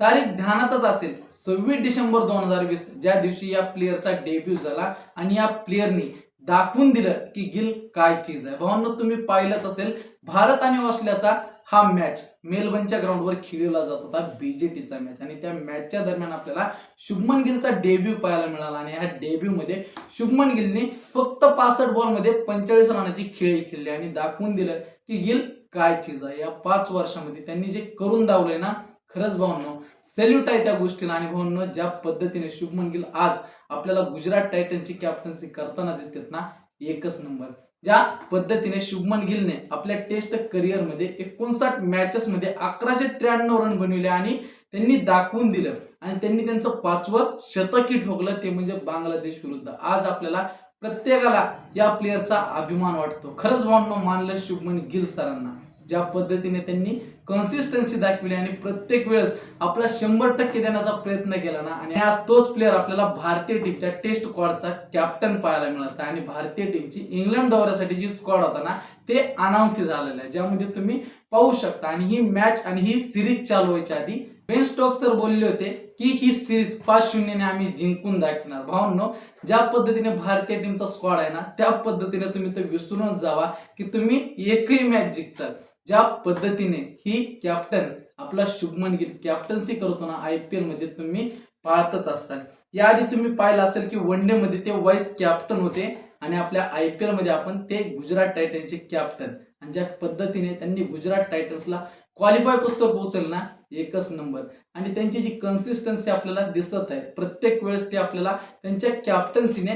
तारीख ध्यानातच असेल. सव्वीस डिसेंबर दोन हजार वीस ज्या दिवशी या प्लेअरचा डेब्यू झाला आणि या प्लेअरनी दाखवून दिलं की गिल काय चीज आहे. भावांनो तुम्ही पाहिलंच असेल भारत आणि ऑस्ट्रेलियाचा हा मॅच मेलबर्नच्या ग्राउंडवर खेळवला जात होता बीजेटीचा मॅच आणि त्या मॅचच्या दरम्यान आपल्याला शुभमन गिलचा डेब्यू पाहायला मिळाला. आणि ह्या डेब्यू मध्ये शुभमन गिलने फक्त पासष्ट बॉलमध्ये पंचेचाळीस रनाची खेळी खेळली आणि दाखवून दिलं की गिल काय चीज आहे. या पाच वर्षामध्ये त्यांनी जे करून दावलंय ना खरंच भावनो सेल्यूट आहे त्या गोष्टीला. आणि भावनो ज्या पद्धतीने शुभमन गिल आज आपल्याला गुजरात टायटनची कॅप्टन्सी करताना दिसतात ना एकच नंबर ज्या पद्धतीने शुभमन गिलने आपल्या टेस्ट करिअरमध्ये एकोणसाठ मॅचेस मध्ये अकराशे त्र्याण्णव रन बनविले आणि त्यांनी दाखवून दिलं. आणि त्यांनी त्यांचं पाचवं शतकी ठोकलं ते म्हणजे बांगलादेश विरुद्ध. आज आपल्याला प्रत्येकाला या प्लेअरचा अभिमान वाटतो. खरंच भावनो मानलं शुभमन गिल सरांना. ज्या पद्धतीने त्यांनी कन्सिस्टन्सी दाखवली आणि प्रत्येक वेळेस आपला शंभर टक्के देण्याचा प्रयत्न केला ना आणि आज तोच प्लेअर आपल्याला भारतीय टीमच्या टेस्ट स्क्वॉडचा कॅप्टन पाहायला मिळाला आणि भारतीय टीमची इंग्लंड दौऱ्यासाठी जी स्क्वॉड होता ना ते अनाऊन्स झालेलं आहे. ज्यामध्ये तुम्ही पाहू शकता आणि ही मॅच आणि ही सिरीज चालू व्हायच्या आधी बेन स्टॉक सर बोलले होते की ही सिरीज पाच शून्यने आम्ही जिंकून दाखवणार. भावनो ज्या पद्धतीने भारतीय टीमचा स्क्वॉड आहे ना त्या पद्धतीने तुम्ही ते विसरूनच जावा की तुम्ही एकही मॅच जिंकचाल. ज्या पद्धतीने ही कॅप्टन आपला शुभमन गिल कॅप्टन्सी करतो ना आय पी मध्ये तुम्ही पाहतच असाल. याआधी तुम्ही पाहिलं असेल की वन डे मध्ये ते वाईस कॅप्टन होते आणि आपल्या आय पी मध्ये आपण ते गुजरात टायटन्सचे कॅप्टन आणि ज्या पद्धतीने त्यांनी गुजरात टायटन्सला क्वालिफाय पुस्तक पोहोचेल ना एकच नंबर आणि त्यांची जी कन्सिस्टन्सी आपल्याला दिसत आहे प्रत्येक वेळेस ते आपल्याला त्यांच्या कॅप्टन्सीने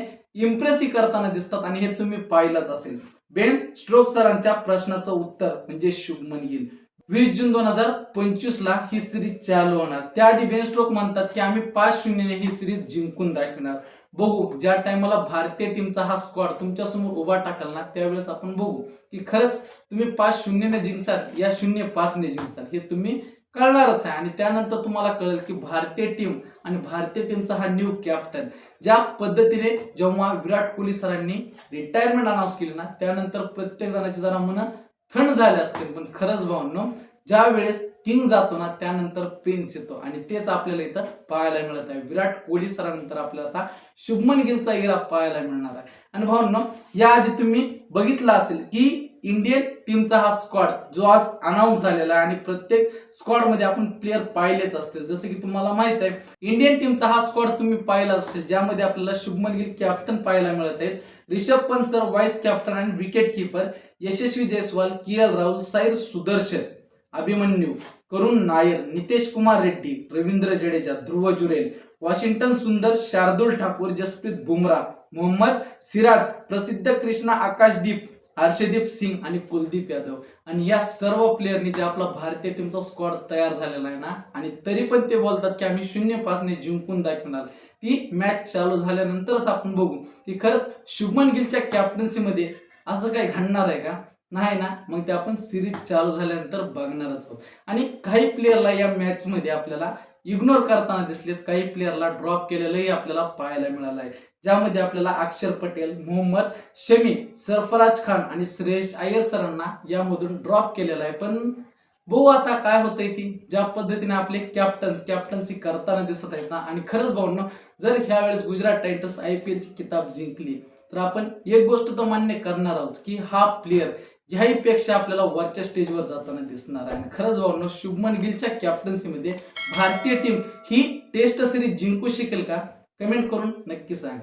इम्प्रेसी करताना दिसतात आणि हे तुम्ही पाहिलंच असेल. बेन स्ट्रोक सरांच्या प्रश्नाचं उत्तर म्हणजे शुभमन गिल. वीस जून दोन हजार पंचवीस ला ही सिरीज चालू होणार. त्याआधी बेन स्ट्रोक म्हणतात की आम्ही पाच शून्यने ही सिरीज जिंकून दाखवणार. बघू ज्या टायमाला भारतीय टीमचा हा स्क्वॉड तुमच्यासमोर उभा टाकाल ना त्यावेळेस आपण बघू की खरंच तुम्ही पाच शून्यने जिंकचाल या शून्य पाचने जिंकचाल हे तुम्ही कळणारच आहे. आणि त्यानंतर तुम्हाला कळेल की भारतीय टीम आणि भारतीय टीमचा हा न्यू कॅप्टन ज्या पद्धतीने जेव्हा विराट कोहली सरांनी रिटायरमेंट अनाऊन्स केली ना त्यानंतर प्रत्येक जणाची जरा मन थंड झाले असतील पण खरंच भावनो ज्या वेळेस किंग जातो ना त्यानंतर प्रिन्स येतो. आणि तेच आपल्याला इथं पाहायला मिळत आहे. विराट कोहली सरानंतर आपल्याला आता शुभमन गिलचा इरा पाहायला मिळणार आहे. आणि भावनो याआधी तुम्ही बघितलं असेल की इंडियन टीमचा हा स्क्वॉड जो आज अनाऊन्स झालेला आहे आणि प्रत्येक स्क्वॉडमध्ये आपण प्लेयर पाहिलेच असतील. जसं की तुम्हाला माहीत आहे इंडियन टीमचा हा स्क्वॉड तुम्ही पाहिला असेल ज्यामध्ये आपल्याला शुभमन गिल कॅप्टन पाहायला मिळत आहेत. Rishabh Pant sir vice captain आणि wicket keeper Yashasvi Jaiswal K L Rahul Sai Sudharsan Abhimanyu Karun Nair Nitish Kumar Reddy Ravindra Jadeja Dhruv Jurel Washington Sundar Shardul Thakur Jasprit Bumrah Mohammed Siraj प्रसिद्ध कृष्णा आकाशदीप हर्षदीप सिंग आणि कुलदीप यादव. आणि या सर्व प्लेअरनी जे आपला भारतीय टीमचा स्क्वॉड तयार झालेला आहे ना आणि तरी पण ते बोलतात की आम्ही शून्य पाचने जिंकून दाखवणार. ती मॅच चालू झाल्यानंतरच आपण बघू की खरंच शुभमन गिलच्या कॅप्टन्सीमध्ये असं काही घडणार आहे का? नाही ना मग ते आपण सिरीज चालू झाल्यानंतर बघणारच आहोत. आणि काही प्लेअरला या मॅचमध्ये आपल्याला इग्नोर करताना दिसलेत काही प्लेअरला ड्रॉप केलेलंही आपल्याला पाहायला मिळालं आहे ज्यामध्ये आपल्याला अक्षर पटेल मोहम्मद शमी सरफराज खान आणि श्रेयस अय्यर सरांना यामधून ड्रॉप केलेला आहे. पण भाऊ आता काय होतंय ती? ज्या पद्धतीने आपले कॅप्टन कॅप्टन्सी करताना दिसत आहेत ना आणि खरंच भाऊंनो जर ह्या वेळेस गुजरात टायटन्स आय पी एलची किताब जिंकली तर आपण एक गोष्ट तर मान्य करणार आहोत की हा प्लेअर ह्याही पेक्षा आपल्याला वरच्या स्टेजवर जाताना दिसणार आहे. खरंच भाऊंनो शुभमन गिलच्या कॅप्टन्सीमध्ये भारतीय टीम ही टेस्ट सिरीज जिंकू शकेल का? कमेंट करून नक्की सांगा.